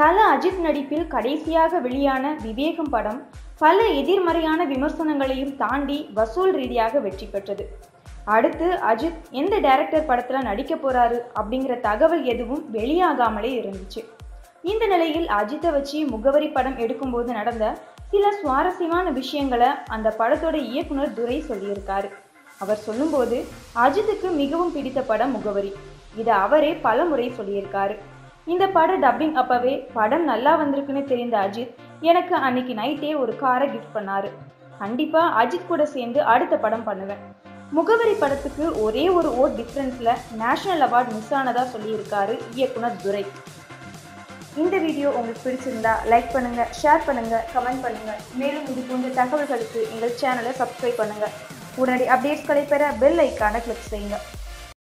தல அஜித் நடிப்பில் கடைசியாக வெளியான விவேகம் படம் பல எதிர்மறையான விமர்சனங்களையும் தாண்டி வசூல் ரீதியாக வெற்றி பெற்றது. அடுத்து அஜித் எந்த டைரக்டர் படத்தில் நடிக்க போறாரு அப்படிங்கிற தகவல் எதுவும் வெளியாகாமலே இருந்துச்சு. இந்த நிலையில் அஜித்தை வச்சு முகவரி படம் எடுக்கும்போது நடந்த சில சுவாரஸ்யமான விஷயங்களை அந்த படத்தோட இயக்குனர் துரை சொல்லியிருக்காரு. அவர் சொல்லும்போது அஜித்துக்கு மிகவும் பிடித்த படம் முகவரி. இதை அவரே பல முறை சொல்லியிருக்காரு. இந்த பட டப்பிங் அப்பவே படம் நல்லா வந்திருக்குன்னு தெரிந்த அஜித் எனக்கு அன்னைக்கு நைட்டே ஒரு காரை கிஃப்ட் பண்ணாரு. கண்டிப்பா அஜித் கூட சேர்ந்து அடுத்த படம் பண்ணுவேன். முகவரி படத்துக்கு ஒரே ஒரு ஓட் டிஃப்ரென்ஸில் நேஷனல் அவார்ட் மிஸ் ஆனதா சொல்லியிருக்காரு இயக்குனர் துரை. இந்த வீடியோ உங்களுக்கு பிடிச்சிருந்தா லைக் பண்ணுங்கள் ஷேர் பண்ணுங்கள் கமெண்ட் பண்ணுங்கள் மேலும் இது போன்ற தகவல்களுக்கு எங்கள் சேனலை சப்ஸ்கிரைப் பண்ணுங்கள் உடனடி அப்டேட்ஸ்களை பெற பெல் ஐக்கானை கிளிக் செய்யுங்க.